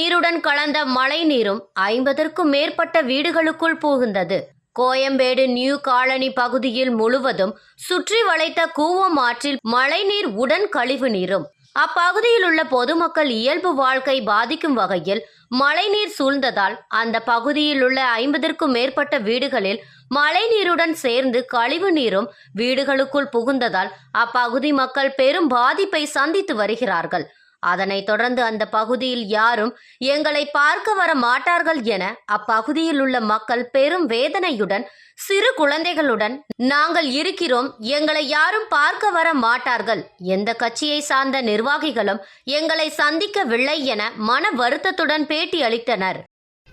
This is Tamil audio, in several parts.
நீருடன் கலந்த மழை நீரும் ஐம்பதற்கும் மேற்பட்ட வீடுகளுக்குள் புகுந்தது. கோயம்பேடு நியூ காலனி பகுதியில் முழுவதும் சுற்றி வளைத்த கூவம் ஆற்றில் மழைநீர் உடன் கழிவு நீரும். அப்பகுதியில் உள்ள பொதுமக்கள் இயல்பு வாழ்க்கை பாதிக்கும் வகையில் மழைநீர் சூழ்ந்ததால் அந்த பகுதியில் உள்ள ஐம்பதற்கும் மேற்பட்ட வீடுகளில் மழைநீருடன் சேர்ந்து கழிவு நீரும் வீடுகளுக்குள் புகுந்ததால் அப்பகுதி மக்கள் பெரும் பாதிப்பை சந்தித்து வருகிறார்கள். அதனைத் தொடர்ந்து அந்த பகுதியில் யாரும் எங்களை பார்க்க வர மாட்டார்கள் என அப்பகுதியில் உள்ள மக்கள் பெரும் வேதனையுடன் சிறு குழந்தைகளுடன் நாங்கள் இருக்கிறோம் எங்களை யாரும் பார்க்க வர மாட்டார்கள். எந்த கட்சியை சார்ந்த நிர்வாகிகளும் எங்களை சந்திக்கவில்லை என மன வருத்தத்துடன் பேட்டி அளித்தனர்.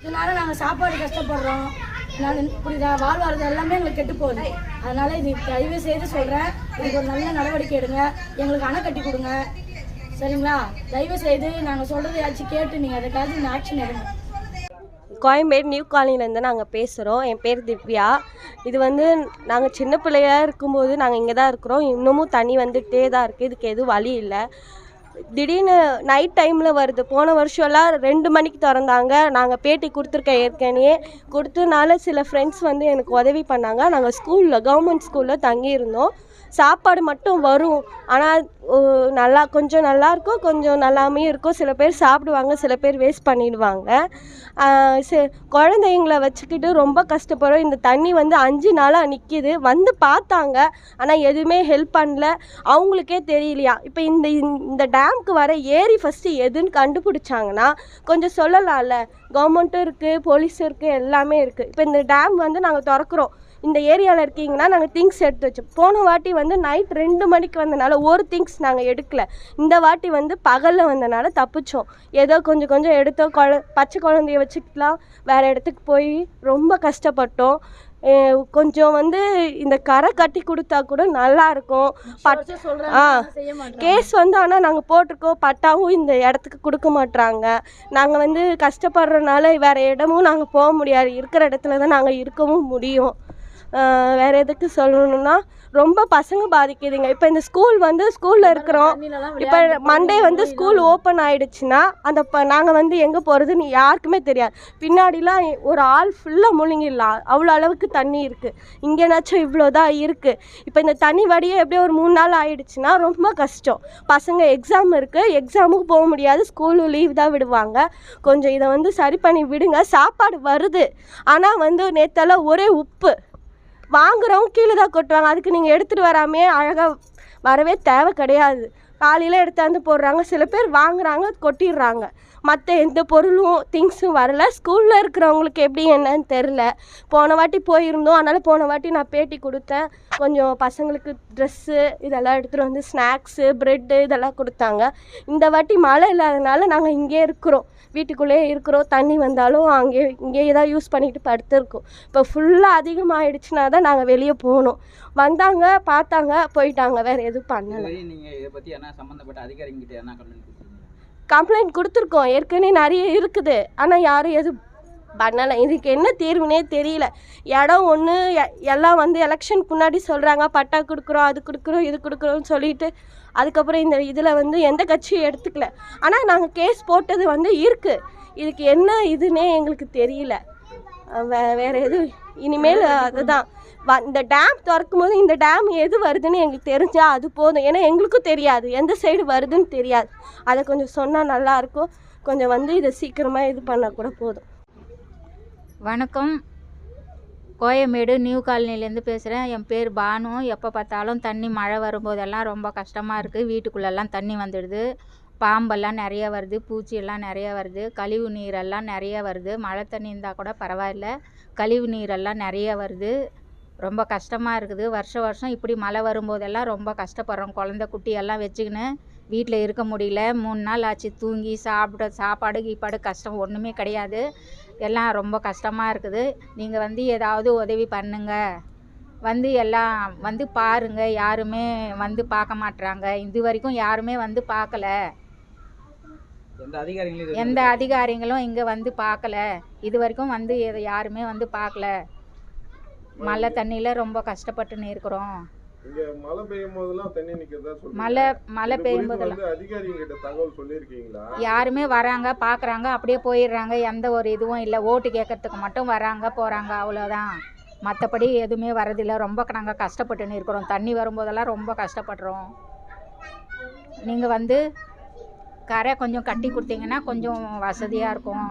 இதனால நாங்கள் சாப்பாடு கஷ்டப்படுறோம். நான் இப்படி வாழ்வாரது எல்லாமே எங்களுக்கு கெட்டு போகுது. அதனால இது தயவு செய்து சொல்றேன். இதுக்கு ஒரு நல்ல நடவடிக்கை எடுங்க. எங்களுக்கு அணை கட்டி கொடுங்க. சரிங்களா? தயவு செய்து நாங்கள் சொல்கிறத ஏதாச்சும் கேட்டு நீங்கள் அதுக்காக இந்த ஆக்ஷன் எடுங்க. கோயம்பேடு நியூ காலனிலேருந்து நாங்கள் பேசுகிறோம் என் பேர் திவ்யா. இது வந்து நாங்கள் சின்ன பிள்ளையாக இருக்கும்போது நாங்கள் இங்கே தான் இருக்கிறோம். இன்னமும் தண்ணி வந்துகிட்டே தான் இருக்குது இதுக்கு எதுவும் வழி இல்லை. திடீர்னு நைட் டைமில் வருது. போன வருஷம்லாம் ரெண்டு மணிக்கு திறந்தாங்க. நாங்கள் பேட்டி கொடுத்துருக்கேன் ஏற்கனவே. கொடுத்தனால சில ஃப்ரெண்ட்ஸ் வந்து எனக்கு உதவி பண்ணாங்க. நாங்கள் ஸ்கூலில் கவர்மெண்ட் ஸ்கூலில் தங்கியிருந்தோம். சாப்பாடு மட்டும் வரும். ஆனால் நல்லா கொஞ்சம் நல்லாயிருக்கும் கொஞ்சம் நல்லாமே இருக்கும். சில பேர் சாப்பிடுவாங்க சில பேர் வேஸ்ட் பண்ணிடுவாங்க. ஆஹ் சி- குழந்தைங்கள வச்சுக்கிட்டு ரொம்ப கஷ்டப்படுறோம். இந்த தண்ணி வந்து அஞ்சு நாளாக நிற்கிது வந்து பார்த்தாங்க. ஆனால் எதுவுமே ஹெல்ப் பண்ணல. அவங்களுக்கே தெரியலையா? இப்போ இந்த இந்த டேம்க்கு வர ஏரி ஃபஸ்ட்டு எதுன்னு கண்டுபிடிச்சாங்கன்னா கொஞ்சம் சொல்லலாம்ல. கவர்மெண்ட்டும் இருக்குது போலீஸும் இருக்குது எல்லாமே இருக்குது இப்போ இந்த டேம் வந்து நாங்கள் திறக்கிறோம். இந்த ஏரியாவில் இருக்கீங்கன்னா நாங்கள் திங்ஸ் எடுத்து வச்சோம். போன வாட்டி வந்து நைட் ரெண்டு மணிக்கு வந்தனால ஒரு திங்ஸ் நாங்கள் எடுக்கல. இந்த வாட்டி வந்து பகலில் வந்தனால தப்பிச்சோம். ஏதோ கொஞ்சம் கொஞ்சம் எடுத்தோம் குழ பச்சை குழந்தைய வச்சுக்கலாம் வேறு இடத்துக்கு போய் ரொம்ப கஷ்டப்பட்டோம். கொஞ்சம் வந்து இந்த கரை கட்டி கொடுத்தா கூட நல்லா இருக்கும். பட் ஆ கேஸ் வந்து ஆனால் நாங்கள் போட்டிருக்கோம். பட்டாவும் இந்த இடத்துக்கு கொடுக்க மாட்றாங்க. நாங்கள் வந்து கஷ்டப்படுறனால வேறு இடமும் நாங்கள் போக முடியாது. இருக்கிற இடத்துல தான் நாங்கள் இருக்கவும் முடியும். வேறு எதுக்கு சொல்லணும்னா ரொம்ப பசங்க பாதிக்குதுங்க. இப்போ இந்த ஸ்கூல் வந்து ஸ்கூலில் இருக்கிறோம். இப்போ மண்டே வந்து ஸ்கூல் ஓப்பன் ஆகிடுச்சுன்னா அந்த ப நாங்கள் வந்து எங்கே போகிறதுன்னு யாருக்குமே தெரியாது. பின்னாடிலாம் ஒரு ஆள் ஃபுல்லாக முழுங்கிடலாம். அவ்வளோ அளவுக்கு தண்ணி இருக்குது இங்கேனாச்சும் இவ்வளோ தான் இருக்குது இப்போ இந்த தண்ணி வடியே எப்படியோ ஒரு மூணு நாள் ஆகிடுச்சுன்னா ரொம்ப கஷ்டம். பசங்க எக்ஸாம் இருக்குது எக்ஸாமுக்கு போக முடியாது. ஸ்கூலும் லீவ் தான் விடுவாங்க. கொஞ்சம் இதை வந்து சரி பண்ணி விடுங்க. சாப்பாடு வருது. ஆனால் வந்து நேற்றெல்லாம் ஒரே உப்பு. வாங்குறவங்க கீழே தான் கொட்டுவாங்க. அதுக்கு நீங்கள் எடுத்துகிட்டு வராமே அழகாக வரவே தேவை கிடையாது. காலையில் எடுத்தாந்து போடுறாங்க. சில பேர் வாங்குறாங்க கொட்டிடுறாங்க. மற்ற எந்த பொருளும் திங்ஸும் வரல. ஸ்கூலில் இருக்கிறவங்களுக்கு எப்படி என்னன்னு தெரில போன வாட்டி போயிருந்தோம். அதனால் போன வாட்டி நான் பேட்டி கொடுத்தேன். கொஞ்சம் பசங்களுக்கு ட்ரெஸ்ஸு இதெல்லாம் எடுத்துகிட்டு வந்து ஸ்நாக்ஸு ப்ரெட்டு இதெல்லாம் கொடுத்தாங்க. இந்த வாட்டி மழை இல்லாதனால நாங்கள் இங்கே இருக்கிறோம். வீட்டுக்குள்ளேயே இருக்கிறோம். தண்ணி வந்தாலும் அங்கே இங்கேயே தான் யூஸ் பண்ணிட்டு படுத்துருக்கோம். இப்போ ஃபுல்லாக அதிகமாகிடுச்சுனா தான் நாங்கள் வெளியே போகணும். வந்தாங்க பார்த்தாங்க போயிட்டாங்க. வேறு எதுவும் பண்ணலை. நீங்கள் இதை பற்றி என்ன கம்ப்ளைண்ட் கொடுத்துருக்கீங்க கம்ப்ளைண்ட் கொடுத்துருக்கோம். ஏற்கனவே நிறைய இருக்குது. ஆனால் யாரும் எதுவும் பண்ணலை. இதுக்கு என்ன தீர்வுனே தெரியல. இடம் ஒன்று எல்லாம் வந்து எலெக்ஷனுக்கு முன்னாடி சொல்கிறாங்க பட்டா கொடுக்குறோம் அது கொடுக்குறோம் இது கொடுக்குறோம்னு சொல்லிட்டு அதுக்கப்புறம் இந்த இதில் வந்து எந்த கட்சியும் எடுத்துக்கல. ஆனால் நாங்கள் கேஸ் போட்டது வந்து இருக்குது இதுக்கு என்ன இதுன்னே எங்களுக்கு தெரியல. வே வேறு எதுவும். இனிமேல் அதுதான். இந்த டேம் திறக்கும் போது இந்த டேம் எது வருதுன்னு எங்களுக்கு தெரிஞ்சால் அது போதும். ஏன்னா எங்களுக்கும் தெரியாது. எந்த சைடு வருதுன்னு தெரியாது. அதை கொஞ்சம் சொன்னால் நல்லாயிருக்கும் கொஞ்சம் வந்து இதை சீக்கிரமாக இது பண்ணால் கூட போதும். வணக்கம். கோயம்பேடு நியூ காலனிலேருந்து பேசுகிறேன் என் பேர் பானு. எப்போ பார்த்தாலும் தண்ணி மழை வரும்போதெல்லாம் ரொம்ப கஷ்டமாக இருக்குது வீட்டுக்குள்ளெல்லாம் தண்ணி வந்துடுது. பாம்பெல்லாம் நிறைய வருது. பூச்சியெல்லாம் நிறைய வருது. கழிவு நீரெல்லாம் நிறைய வருது. மழை தண்ணி இருந்தால் கூட பரவாயில்ல. கழிவு நீரெல்லாம் நிறைய வருது. ரொம்ப கஷ்டமாக இருக்குது. வருஷம் வருஷம் இப்படி மழை வரும்போதெல்லாம் ரொம்ப கஷ்டப்படுறோம். குழந்த குட்டியெல்லாம் வச்சுக்கின்னு வீட்டில் இருக்க முடியல. மூணு நாள் ஆச்சு தூங்கி சாப்பிட சாப்பாடு கீப்பாடு கஷ்டம் ஒன்றுமே கிடையாது. எல்லாம் ரொம்ப கஷ்டமாக இருக்குது. நீங்கள் வந்து ஏதாவது உதவி பண்ணுங்க. வந்து எல்லாம் வந்து பாருங்க. யாருமே வந்து பார்க்க மாட்றாங்க. இது வரைக்கும் யாருமே வந்து பார்க்கல. எந்த அதிகாரிகளும் இது எந்த அதிகாரிங்களும் இங்கே வந்து பார்க்கல. இது வரைக்கும் வந்து எதை யாருமே வந்து பார்க்கல. மழை தண்ணியில் ரொம்ப கஷ்டப்பட்டுன்னு இருக்கிறோம். இங்க மழை பெய்யும் போதெல்லாம் தண்ணி நிக்கிறதா சொல்றீங்க. மழை மழை பெய்யும் போதெல்லாம். அதிகாரிங்க கிட்ட தகவல் சொல்லியிருக்கீங்களா? யாருமே வராங்க பார்க்குறாங்க அப்படியே போயிடுறாங்க. எந்த ஒரு இதுவும் இல்லை. ஓட்டு கேட்கறதுக்கு மட்டும் வராங்க போகிறாங்க அவ்வளோதான் மற்றபடி எதுவுமே வரதில்லை. ரொம்ப நாங்கள் கஷ்டப்பட்டுன்னு இருக்கிறோம். தண்ணி வரும்போதெல்லாம் ரொம்ப கஷ்டப்படுறோம். நீங்கள் வந்து கரை கொஞ்சம் கட்டி கொடுத்தீங்கன்னா கொஞ்சம் வசதியாக இருக்கும்.